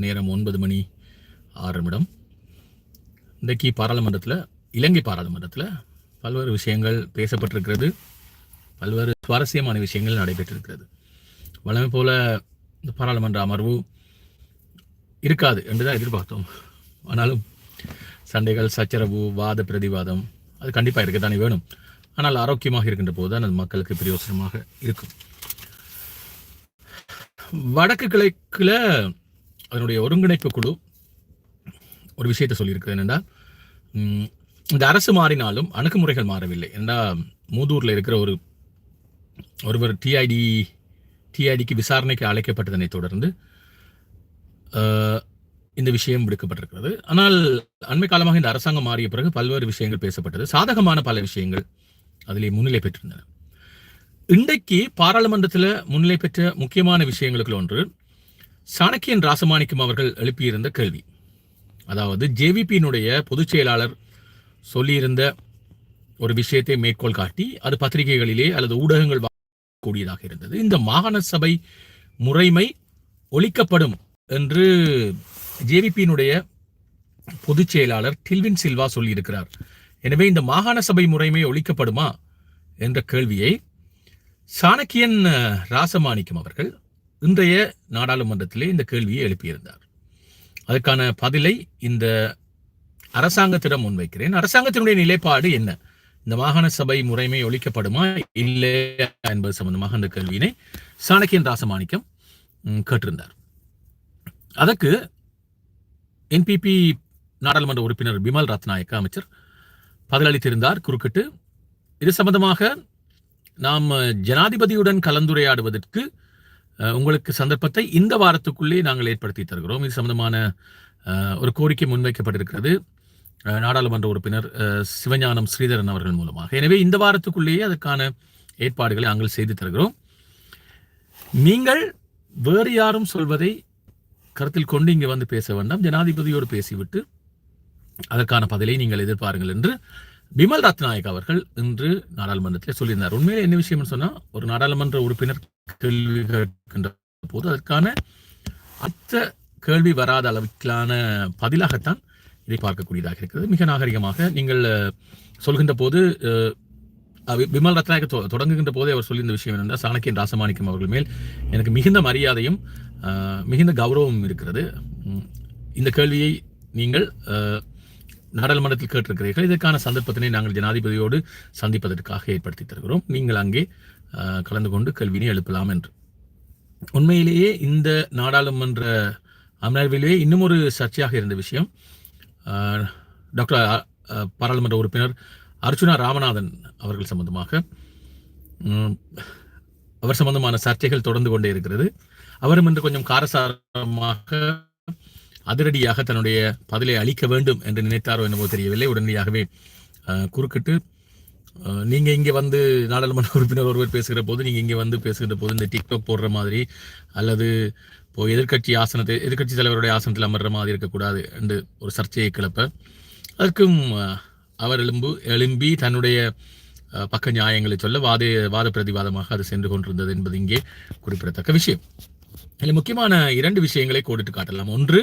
நேரம் ஒன்பது மணி ஆறு நிமிடம். இன்றைக்கு பாராளுமன்றத்தில் இலங்கை பாராளுமன்றத்தில் பல்வேறு விஷயங்கள் பேசப்பட்டிருக்கிறது. பல்வேறு சுவாரஸ்யமான விஷயங்கள் நடைபெற்றிருக்கிறது. வழமை போல இந்த பாராளுமன்ற அமர்வு இருக்காது என்று தான் எதிர்பார்த்தோம். ஆனாலும் சண்டைகள் சச்சரவு வாத பிரதிவாதம் அது கண்டிப்பாக இருக்கத்தானே வேணும். ஆனால் ஆரோக்கியமாக இருக்கின்ற போது தான் அது மக்களுக்கு பிரயோசனமாக இருக்கும். வடக்கு கிழக்கில் அதனுடைய ஒருங்கிணைப்பு குழு ஒரு விஷயத்தை சொல்லியிருக்கிறது என்னென்னா இந்த அரசு மாறினாலும் அணுகுமுறைகள் மாறவில்லை. ஏன்னா மூதூரில் இருக்கிற ஒரு ஒருவர் டிஐடி டிஐடிக்கு விசாரணைக்கு அழைக்கப்பட்டதனை தொடர்ந்து இந்த விஷயம் விடுக்கப்பட்டிருக்கிறது. ஆனால் அண்மை காலமாக இந்த அரசாங்கம் மாறிய பிறகு பல்வேறு விஷயங்கள் பேசப்பட்டது. சாதகமான பல விஷயங்கள் அதிலே முன்னிலை பெற்றிருந்தன. இன்றைக்கு பாராளுமன்றத்தில் முன்னிலை பெற்ற முக்கியமான விஷயங்களுக்கு ஒன்று சாணக்கியன் ராசமாணிக்கம் அவர்கள் எழுப்பியிருந்த கேள்வி. அதாவது ஜேவிபியினுடைய பொதுச் செயலாளர் சொல்லியிருந்த ஒரு விஷயத்தை மேற்கோள் காட்டி அது பத்திரிகைகளிலே அல்லது ஊடகங்கள் கூடியதாக இருந்தது. இந்த மாகாண சபை முறைமை ஒழிக்கப்படும் என்று ஜேவிபியினுடைய பொதுச் செயலாளர் டில்வின் சில்வா சொல்லியிருக்கிறார். எனவே இந்த மாகாண சபை முறைமை ஒழிக்கப்படுமா? என்ற கேள்வியை சாணக்கியன் ராசமாணிக்கம் அவர்கள் இன்றைய நாடாளுமன்றத்திலே இந்த கேள்வியை எழுப்பியிருந்தார். அதற்கான பதிலை இந்த அரசாங்கத்திடம் முன்வைக்கிறேன். அரசாங்கத்தினுடைய நிலைப்பாடு என்ன? இந்த மாகாண சபை முறைமை ஒழிக்கப்படுமா? இல்லை என்பது சம்பந்தமாக அந்த கேள்வியினை சாணக்கியன் ராசமாணிக்கம் கேட்டிருந்தார். அதற்கு என்பிபி நாடாளுமன்ற உறுப்பினர் பிமல் ரத்நாயக்க அமைச்சர் பதிலளித்திருந்தார். குறுக்கிட்டு இது சம்பந்தமாக நாம் ஜனாதிபதியுடன் கலந்துரையாடுவதற்கு உங்களுக்கு சந்தர்ப்பத்தை இந்த வாரத்துக்குள்ளே நாங்கள் ஏற்படுத்தி தருகிறோம். இது சம்பந்தமான ஒரு கோரிக்கை முன்வைக்கப்பட்டிருக்கிறது. நாடாளுமன்ற உறுப்பினர் சிவஞானம் ஸ்ரீதரன் அவர்கள் மூலமாக. எனவே இந்த வாரத்துக்குள்ளேயே அதற்கான ஏற்பாடுகளை நாங்கள் செய்து தருகிறோம். நீங்கள் வேறு யாரும் சொல்வதை கருத்தில் கொண்டு இங்கே வந்து பேச வேண்டாம். ஜனாதிபதியோடு பேசிவிட்டு அதற்கான பதிலை நீங்கள் எதிர்பாருங்கள் என்று பிமல் ரத்நாயக் அவர்கள் இன்று நாடாளுமன்றத்தில் சொல்லியிருந்தார். உண்மையிலே என்ன விஷயம்னு சொன்னால் ஒரு நாடாளுமன்ற உறுப்பினர் கேள்வி கேட்கின்ற போது அதற்கான அடுத்த கேள்வி வராத அளவுக்கான பதிலாகத்தான் இதை பார்க்கக்கூடியதாக இருக்கிறது. மிக நாகரிகமாக நீங்கள் சொல்கின்ற போது விமல் ரத்நாயக்க தொ- தொடங்குகின்ற போதே அவர் சொல்லியிருந்த விஷயம் என்னென்றால் சாணக்கியன் ராசமாணிக்கம் அவர்கள் மேல் எனக்கு மிகுந்த மரியாதையும் மிகுந்த கௌரவமும் இருக்கிறது. இந்த கேள்வியை நீங்கள் நாடாளுமன்றத்தில் கேட்டிருக்கிறீர்கள். இதற்கான சந்தர்ப்பத்தினை நாங்கள் ஜனாதிபதியோடு சந்திப்பதற்காக ஏற்படுத்தி தருகிறோம். நீங்கள் அங்கே கலந்து கொண்டு கல்வினை எழுப்பலாம் என்று. உண்மையிலேயே இந்த நாடாளுமன்ற அமர்விலேயே இன்னும் ஒரு சர்ச்சையாக இருந்த விஷயம் டாக்டர் பாராளுமன்ற உறுப்பினர் அர்ச்சுனா ராமநாதன் அவர்கள் சம்பந்தமாக உம், அவர் சம்பந்தமான சர்ச்சைகள் தொடர்ந்து கொண்டே இருக்கிறது. அவரும் இன்று கொஞ்சம் காரசாரமாக அதிரடியாக தன்னுடைய பதிலை அளிக்க வேண்டும் என்று நினைத்தாரோ என்னவோ தெரியவில்லை. உடனடியாகவே குறுக்கிட்டு நீங்கள் இங்கே வந்து நாடாளுமன்ற உறுப்பினர் ஒருவர் பேசுகிற போது நீங்கள் இங்கே வந்து பேசுகிற போது இந்த டிக்டாக் போடுற மாதிரி அல்லது இப்போ எதிர்க்கட்சி ஆசனத்தை எதிர்க்கட்சி தலைவருடைய ஆசனத்தில் அமர்ற மாதிரி இருக்கக்கூடாது என்று ஒரு சர்ச்சையை கிளப்ப அதற்கும் அவர் எழும்பு எழும்பி தன்னுடைய பக்க நியாயங்களை சொல்ல வாத வாத பிரதிவாதமாக அது சென்று கொண்டிருந்தது என்பது இங்கே குறிப்பிடத்தக்க விஷயம். இதில் முக்கியமான இரண்டு விஷயங்களை கோடிட்டு காட்டலாம். ஒன்று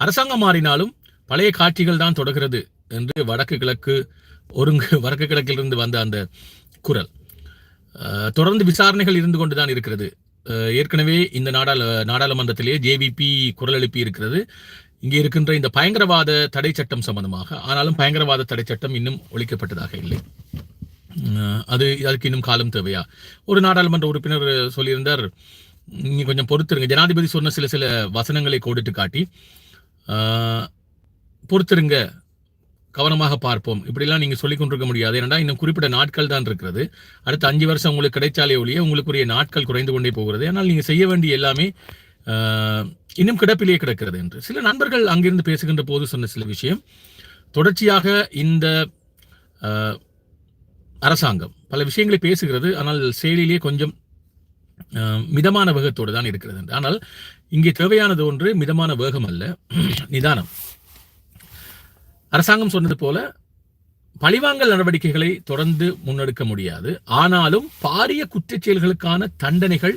அரசாங்கம் மாறினாலும் பழைய காட்சிகள் தான் தொடர்கிறது என்று வடக்கு கிழக்கு ஒருங்கு வடக்கு கிழக்கிலிருந்து வந்த அந்த குரல். தொடர்ந்து விசாரணைகள் இருந்து கொண்டு தான் இருக்கிறது ஏற்கனவே இந்த நாடாள நாடாளுமன்றத்திலே ஜேவிபி குரல் எழுப்பி இருக்கிறது இங்கே இருக்கின்ற இந்த பயங்கரவாத தடை சட்டம் சம்பந்தமாக. ஆனாலும் பயங்கரவாத தடை சட்டம் இன்னும் ஒழிக்கப்பட்டதாக இல்லை. அது அதுக்கு இன்னும் காலம் தேவையா? ஒரு நாடாளுமன்ற உறுப்பினர் சொல்லியிருந்தார் நீங்க கொஞ்சம் பொறுத்துருங்க. ஜனாதிபதி சொன்ன சில சில வசனங்களை கோடிட்டு காட்டி பொறுத்திருங்க. கவனமாக பார்ப்போம். இப்படிலாம் நீங்கள் சொல்லிக் கொண்டிருக்க முடியாது. ஏன்னா இன்னும் குறிப்பிட்ட நாட்கள் தான் இருக்கிறது. அடுத்த அஞ்சு வருஷம் உங்களுக்கு கிடைச்சாலே ஒழிய உங்களுக்குரிய நாட்கள் குறைந்து கொண்டே போகிறது. ஆனால் நீங்கள் செய்ய வேண்டிய எல்லாமே இன்னும் கிடப்பிலேயே கிடக்கிறது என்று. சில நண்பர்கள் அங்கிருந்து பேசுகின்ற போது சொன்ன சில விஷயம். தொடர்ச்சியாக இந்த அரசாங்கம் பல விஷயங்களை பேசுகிறது. ஆனால் செயலிலேயே கொஞ்சம் மிதமான வேகத்தோடு தான் இருக்கிறது என்று. ஆனால் இங்கே தேவையானது ஒன்று மிதமான வேகம் அல்ல நிதானம். அரசாங்கம் சொன்னது போல பழிவாங்கல் நடவடிக்கைகளை தொடர்ந்து முன்னெடுக்க முடியாது. ஆனாலும் பாரிய குற்றச் செயல்களுக்கான தண்டனைகள்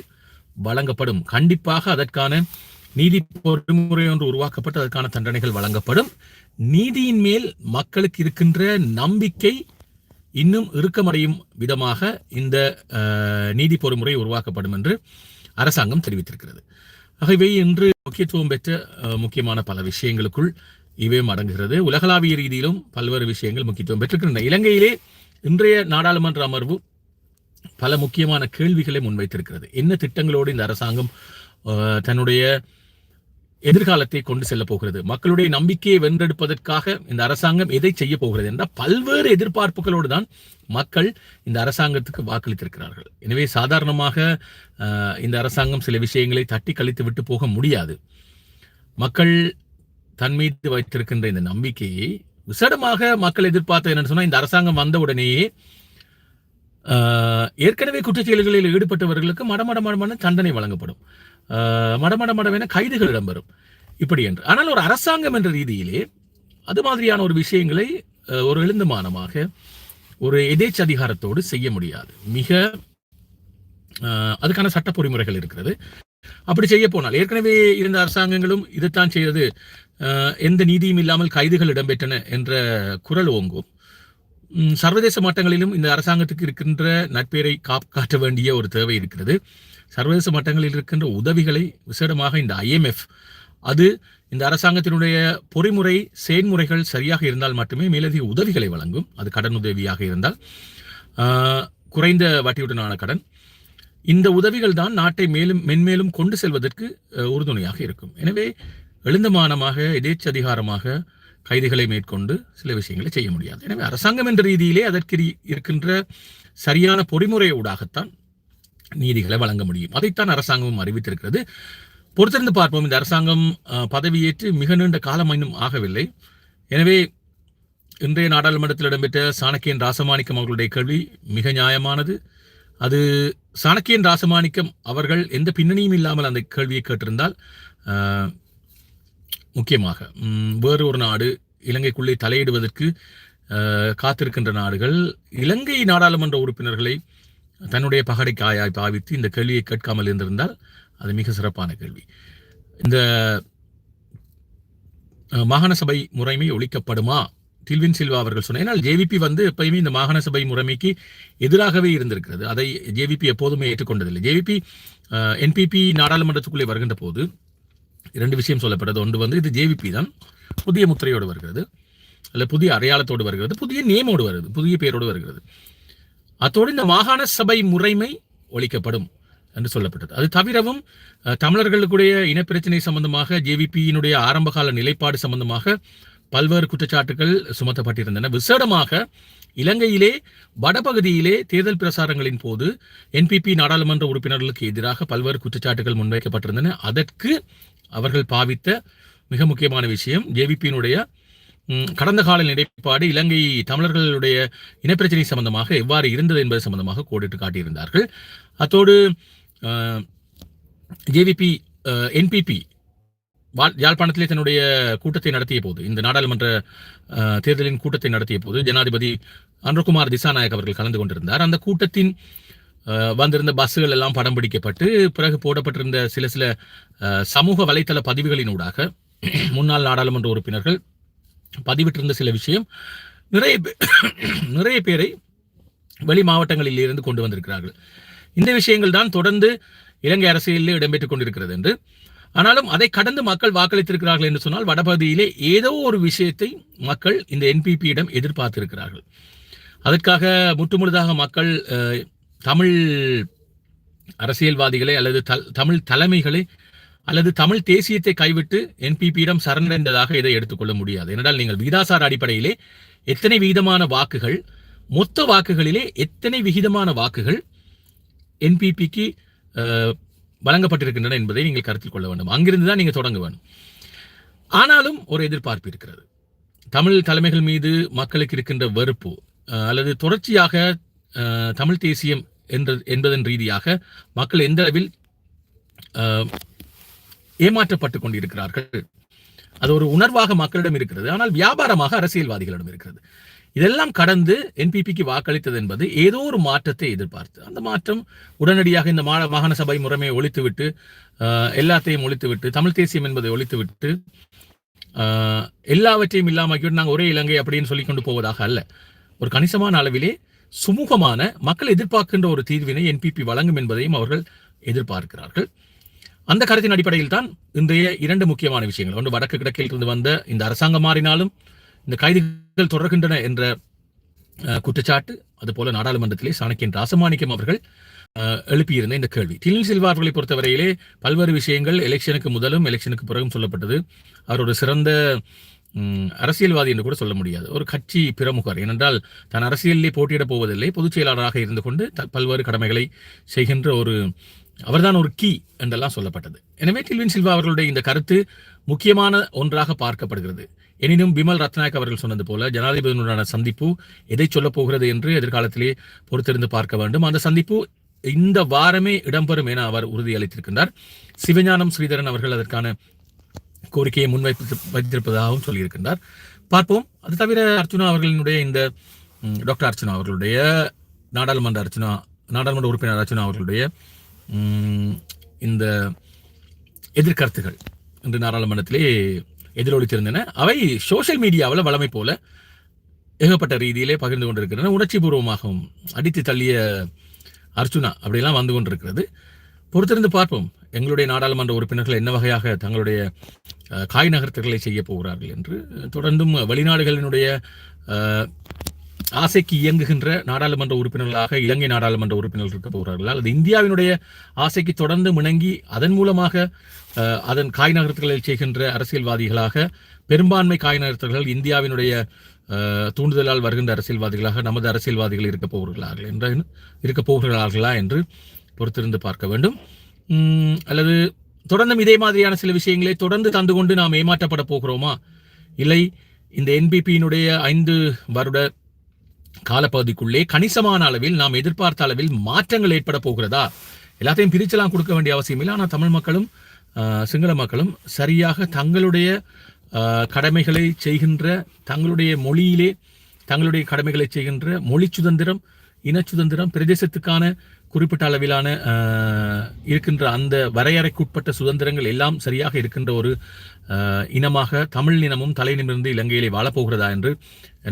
வழங்கப்படும். கண்டிப்பாக அதற்கான நீதி பொறிமுறை ஒன்று உருவாக்கப்பட்டு அதற்கான தண்டனைகள் வழங்கப்படும். நீதியின் மேல் மக்களுக்கு இருக்கின்ற நம்பிக்கை இன்னும் இறுக்கமடையும் விதமாக இந்த நீதி பொறிமுறை உருவாக்கப்படும் என்று அரசாங்கம் தெரிவித்திருக்கிறது. ஆகவே இன்று முக்கியத்துவம் பெற்ற முக்கியமான பல விஷயங்களுக்குள் இவையும் அடங்குகிறது உலகளாவிய ரீதியிலும் பல்வேறு விஷயங்கள் முக்கியத்துவம் பெற்றிருக்கின்றன. இலங்கையிலே இன்றைய நாடாளுமன்ற அமர்வு பல முக்கியமான கேள்விகளை முன்வைத்திருக்கிறது. என்ன திட்டங்களோடு இந்த அரசாங்கம் தன்னுடைய எதிர்காலத்தை கொண்டு செல்ல போகிறது. மக்களுடைய நம்பிக்கையை வென்றெடுப்பதற்காக இந்த அரசாங்கம் எதை செய்ய போகிறது என்றால் பல்வேறு எதிர்பார்ப்புகளோடு தான் மக்கள் இந்த அரசாங்கத்துக்கு வாக்களித்திருக்கிறார்கள். எனவே சாதாரணமாக இந்த அரசாங்கம் சில விஷயங்களை தட்டி கழித்து விட்டு போக முடியாது. மக்கள் தன் மீது வைத்திருக்கின்ற இந்த நம்பிக்கையை விசேடமாக மக்கள் எதிர்பார்த்தது என்னன்னு சொன்னால் இந்த அரசாங்கம் வந்த உடனேயே ஏற்கனவே குற்றச்செயல்களில் ஈடுபட்டவர்களுக்கு மடமடமடமான தண்டனை வழங்கப்படும். மடமட மடவென கைதுகள் இடம்பெறும். இப்படி என்று. ஆனால் ஒரு அரசாங்கம் என்ற ரீதியிலே அது மாதிரியான ஒரு விஷயங்களை ஒரு எழுந்தமானமாக ஒரு எதேச்ச அதிகாரத்தோடு செய்ய முடியாது. மிக அதுக்கான சட்ட பொறிமுறைகள் இருக்கிறது. அப்படி செய்ய போனால் ஏற்கனவே இருந்த அரசாங்கங்களும் இதைத்தான் செய்தது. எந்த நீதியும் இல்லாமல் கைதுகள் இடம்பெற்றன என்ற குரல் ஓங்கும். சர்வதேச மட்டங்களிலும் இந்த அரசாங்கத்துக்கு இருக்கின்ற நட்பெயரை காப்பாற்ற வேண்டிய ஒரு தேவை இருக்கிறது. சர்வதேச மட்டங்களில் இருக்கின்ற உதவிகளை விசேடமாக இந்த ஐஎம்எஃப் அது இந்த அரசாங்கத்தினுடைய பொறிமுறை செயல்முறைகள் சரியாக இருந்தால் மட்டுமே மேலதிக உதவிகளை வழங்கும். அது கடன் உதவியாக இருந்தால் குறைந்த வட்டியுடனான கடன். இந்த உதவிகள் தான் நாட்டை மேலும் மென்மேலும் கொண்டு செல்வதற்கு உறுதுணையாக இருக்கும். எனவே எழுந்தமானமாக எதேச்சதிகாரமாக கைதுகளை மேற்கொண்டு சில விஷயங்களை செய்ய முடியாது. எனவே அரசாங்கம் என்ற ரீதியிலே அதற்கு இருக்கின்ற சரியான பொறிமுறை ஊடாகத்தான் நீதிகளை வழங்க முடியும். அதைத்தான் அரசாங்கமும் அறிவித்திருக்கிறது. பொறுத்திருந்து பார்ப்போம். இந்த அரசாங்கம் பதவியேற்று மிக நீண்ட காலம் இன்னும் ஆகவில்லை. எனவே இன்றைய நாடாளுமன்றத்தில் இடம்பெற்ற சாணக்கியன் ராசமாணிக்கம் அவர்களுடைய கேள்வி மிக நியாயமானது. அது சாணக்கியன் ராசமாணிக்கம் அவர்கள் எந்த பின்னணியும் இல்லாமல் அந்த கேள்வியை கேட்டிருந்தால் முக்கியமாக வேறு ஒரு நாடு இலங்கைக்குள்ளே தலையிடுவதற்கு காத்திருக்கின்ற நாடுகள். இலங்கை நாடாளுமன்ற உறுப்பினர்களை தன்னுடைய பகடை காயாய் பாவித்து இந்த கேள்வியை கேட்காமல் இருந்திருந்தால் அது மிக சிறப்பான கேள்வி. இந்த மாகாண சபை முறைமை ஒழிக்கப்படுமா? டில்வின் சில்வா அவர்கள் சொன்னால் ஜேவிபி வந்து எப்பயுமே இந்த மாகாண சபை முறைமைக்கு எதிராகவே இருந்திருக்கிறது. அதை ஜேவிபி எப்போதுமே ஏற்றுக்கொண்டதில்லை. ஜேவிபி என்பிபி நாடாளுமன்றத்துக்குள்ளே வருகின்ற போது இரண்டு விஷயம் சொல்லப்பட்டது. ஒன்று வந்து இது ஜேவிபி தான். புதிய முத்திரையோடு வருகிறது. அல்ல புதிய அடையாளத்தோடு வருகிறது. புதிய நேமோடு வருகிறது. புதிய பேரோடு வருகிறது. அத்தோடு இந்த மாகாண சபை முறைமை ஒழிக்கப்படும் என்று சொல்லப்பட்டது. அது தவிரவும் தமிழர்களுக்குடைய இனப்பிரச்சனை சம்பந்தமாக ஜேவிபியினுடைய ஆரம்பகால நிலைப்பாடு சம்பந்தமாக பல்வேறு குற்றச்சாட்டுகள் சுமத்தப்பட்டிருந்தன. விசேடமாக இலங்கையிலே வடபகுதியிலே தேர்தல் பிரசாரங்களின் போது என்பிபி நாடாளுமன்ற உறுப்பினர்களுக்கு எதிராக பல்வேறு குற்றச்சாட்டுகள் முன்வைக்கப்பட்டிருந்தன. அதற்கு அவர்கள் பாவித்த மிக முக்கியமான விஷயம் ஜேவிபியினுடைய கடந்த கால நிலைப்பாடு இலங்கை தமிழர்களுடைய இனப்பிரச்சனை சம்பந்தமாக எவ்வாறு இருந்தது என்பது சம்பந்தமாக கோடிட்டு காட்டியிருந்தார்கள். அத்தோடு ஜேவிபி என்பிபி யாழ்ப்பாணத்திலே தன்னுடைய கூட்டத்தை நடத்திய போது இந்த நாடாளுமன்ற தேர்தலின் கூட்டத்தை நடத்திய போது ஜனாதிபதி அன்றகுமார் திசாநாயக் அவர்கள் கலந்து கொண்டிருந்தார். அந்த கூட்டத்தின் வந்திருந்த பஸ்ஸுகள் எல்லாம் படம் பிடிக்கப்பட்டு பிறகு போடப்பட்டிருந்த சில சில சமூக வலைத்தள பதிவுகளினூடாக முன்னாள் நாடாளுமன்ற உறுப்பினர்கள் பதிவிட்டிருந்த சில விஷயம். நிறைய பே- நிறைய பேரை வெளி மாவட்டங்களில் இருந்து கொண்டு வந்திருக்கிறார்கள். இந்த விஷயங்கள் தான் தொடர்ந்து இலங்கை அரசியலில் இடம்பெற்றுக் கொண்டிருக்கிறது என்று. ஆனாலும் அதை கடந்து மக்கள் வாக்களித்திருக்கிறார்கள் என்று சொன்னால் வடபகுதியிலே ஏதோ ஒரு விஷயத்தை மக்கள் இந்த என்பிபியிடம் எதிர்பார்த்திருக்கிறார்கள். அதற்காக முற்றுமுழுதாக மக்கள் தமிழ் அரசியல்வாதிகளை அல்லது தல்- தமிழ் தலைமைகளை அல்லது தமிழ் தேசியத்தை கைவிட்டு என்பிபியிடம் சரணடைந்ததாக இதை எடுத்துக்கொள்ள முடியாது. ஏனென்றால் நீங்கள் விகிதாசார அடிப்படையிலே எத்தனை விகிதமான வாக்குகள் மொத்த வாக்குகளிலே எத்தனை விகிதமான வாக்குகள் என்பிபிக்கு வழங்கப்பட்டிருக்கின்றன என்பதை நீங்கள் கருத்தில் கொள்ள வேண்டும். அங்கிருந்து தான் நீங்கள் தொடங்க வேண்டும் ஆனாலும் ஒரு எதிர்பார்ப்பு இருக்கிறது. தமிழ் தலைமைகள் மீது மக்களுக்கு இருக்கின்ற வெறுப்பு அல்லது தொடர்ச்சியாக தமிழ் தேசியம் என்ற என்பதன் ரீதியாக மக்கள் எந்த அளவில் ஏமாற்றப்பட்டு கொண்டிருக்கிறார்கள். அது ஒரு உணர்வாக மக்களிடம் இருக்கிறது. ஆனால் வியாபாரமாக அரசியல்வாதிகளிடம் இருக்கிறது. இதெல்லாம் கடந்து என்பிபிக்கு வாக்களித்தது என்பது ஏதோ ஒரு மாற்றத்தை எதிர்பார்த்து அந்த மாற்றம் உடனடியாக இந்த மா மாகாண சபை முறைமையை ஒழித்துவிட்டு எல்லாத்தையும் ஒழித்துவிட்டு தமிழ் தேசியம் என்பதை ஒழித்துவிட்டு எல்லாவற்றையும் இல்லாமல் நாங்கள் ஒரே இலங்கை அப்படின்னு சொல்லி கொண்டு போவதாக அல்ல. ஒரு கணிசமான அளவிலே சுமூகமான மக்கள் எதிர்பார்க்கின்ற ஒரு தீர்வினை என்பிபி வழங்கும் என்பதையும் அவர்கள் எதிர்பார்க்கிறார்கள். அந்த கருத்தின் அடிப்படையில் தான் இன்றைய இரண்டு முக்கியமான விஷயங்கள். ஒன்று வடக்கு கிழக்கில் இருந்து வந்த இந்த அரசாங்கம் மாறினாலும் இந்த கைதுகள் தொடர்கின்றன என்ற குற்றச்சாட்டு அதுபோல நாடாளுமன்றத்திலே சாணக்கியன் ராசமாணிக்கம் அவர்கள் எழுப்பியிருந்த இந்த கேள்வி. டிலின் சில்வா அவர்களை பொறுத்தவரையிலே பல்வேறு விஷயங்கள் எலெக்ஷனுக்கு முதலும் எலெக்ஷனுக்கு பிறகும் சொல்லப்பட்டது. அவர் ஒரு சிறந்த அரசியல்வாதி என்று கூட சொல்ல முடியாது. ஒரு கட்சி பிரமுகர். ஏனென்றால் தான் அரசியலிலே போட்டியிடப் போவதில்லை. பொதுச் செயலாளராக இருந்து கொண்டு பல்வேறு கடமைகளை செய்கின்ற ஒரு அவர்தான் ஒரு கீ என்றெல்லாம் சொல்லப்பட்டது. எனவே டில்வின் சில்வா அவர்களுடைய இந்த கருத்து முக்கியமான ஒன்றாக பார்க்கப்படுகிறது. எனினும் பிமல் ரத்நாயக் அவர்கள் சொன்னது போல ஜனாதிபதியுடனான சந்திப்பு எதை சொல்லப் போகிறது என்று எதிர்காலத்திலே பொறுத்திருந்து பார்க்க வேண்டும். அந்த சந்திப்பு இந்த வாரமே இடம்பெறும் என அவர் உறுதியளித்திருக்கின்றார். சிவஞானம் ஸ்ரீதரன் அவர்கள் அதற்கான கோரிக்கையை முன்வைத்து வைத்திருப்பதாகவும் சொல்லியிருக்கின்றார். பார்ப்போம். அது தவிர அர்ச்சுனா அவர்களினுடைய இந்த டாக்டர் அர்ச்சுனா அவர்களுடைய நாடாளுமன்ற அர்ச்சுனா நாடாளுமன்ற உறுப்பினர் அர்ச்சுனா அவர்களுடைய இந்த எதிர்கருத்துகள் இன்று நாடாளுமன்றத்திலே எதிரொலித்திருந்தன. அவை சோஷியல் மீடியாவில் வளமை போல ஏகப்பட்ட ரீதியிலே பகிர்ந்து கொண்டிருக்கின்றன. உணர்ச்சி பூர்வமாகவும் அடித்து தள்ளிய அர்ச்சுனா அப்படிலாம் வந்து கொண்டிருக்கிறது. பொறுத்திருந்து பார்ப்போம். எங்களுடைய நாடாளுமன்ற உறுப்பினர்கள் என்ன வகையாக தங்களுடைய காய் நகர்த்துகளை செய்ய போகிறார்கள் என்று தொடர்ந்தும் வெளிநாடுகளினுடைய ஆசைக்கு இயங்குகின்ற நாடாளுமன்ற உறுப்பினர்களாக இலங்கை நாடாளுமன்ற உறுப்பினர்கள் இருக்க போகிறார்களா. அல்லது இந்தியாவினுடைய ஆசைக்கு தொடர்ந்து முணங்கி அதன் மூலமாக அதன் காய் செய்கின்ற அரசியல்வாதிகளாக பெரும்பான்மை காய் நகர்த்தல்கள் இந்தியாவினுடைய தூண்டுதலால் வருகின்ற அரசியல்வாதிகளாக நமது அரசியல்வாதிகள் இருக்க போகிறார்கள் என்று இருக்க போகிறார்களா என்று பொறுத்திருந்து பார்க்க வேண்டும். அல்லது தொடர்ந்தும் இதே மாதிரியான சில விஷயங்களை தொடர்ந்து தந்து கொண்டு நாம் ஏமாற்றப்பட போகிறோமா? இல்லை இந்த என்பிபியினுடைய ஐந்து வருட காலப்பகுதிக்குள்ளே கணிசமான அளவில் நாம் எதிர்பார்த்த அளவில் மாற்றங்கள் ஏற்பட போகிறதா? எல்லாத்தையும் பிரிச்செல்லாம் கொடுக்க வேண்டிய அவசியம் இல்லை. ஆனால் தமிழ் மக்களும் சிங்கள மக்களும் சரியாக தங்களுடைய கடமைகளை செய்கின்ற தங்களுடைய மொழியிலே தங்களுடைய கடமைகளை செய்கின்ற மொழி சுதந்திரம் இன சுதந்திரம் பிரதேசத்துக்கான குறிப்பிட்ட அளவிலான இருக்கின்ற அந்த வரையறைக்குட்பட்ட சுதந்திரங்கள் எல்லாம் சரியாக இருக்கின்ற ஒரு இனமாக தமிழ் இனமும் தலை நிமிர்ந்து இலங்கையிலே வாழப்போகிறதா என்று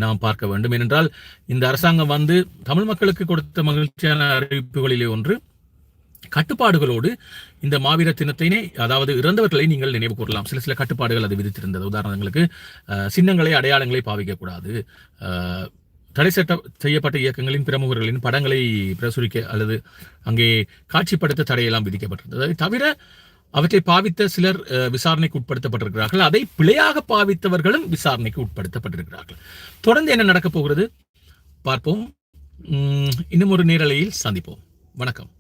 நாம் பார்க்க வேண்டும். ஏனென்றால் இந்த அரசாங்கம் வந்து தமிழ் மக்களுக்கு கொடுத்த மகிழ்ச்சியான அறிவிப்புகளிலே ஒன்று கட்டுப்பாடுகளோடு இந்த மாவீர தினத்தினை அதாவது இறந்தவர்களை நீங்கள் நினைவு கூறலாம். சில சில கட்டுப்பாடுகள் அது விதித்திருந்தது. உதாரணங்களுக்கு சின்னங்களை அடையாளங்களை பாவிக்கக்கூடாது. தடை சட்ட செய்யப்பட்ட இயக்கங்களின் பிரமுகர்களின் படங்களை பிரசுரிக்க அல்லது அங்கே காட்சிப்படுத்த தடையெல்லாம் விதிக்கப்பட்டிருந்தது. அதை தவிர அவற்றை பாவித்த சிலர் விசாரணைக்கு உட்படுத்தப்பட்டிருக்கிறார்கள். அதை பிழையாக பாவித்தவர்களும் விசாரணைக்கு உட்படுத்தப்பட்டிருக்கிறார்கள். தொடர்ந்து என்ன நடக்கப் போகிறது? பார்ப்போம். இன்னும் ஒரு நேரலையில் சந்திப்போம். வணக்கம்.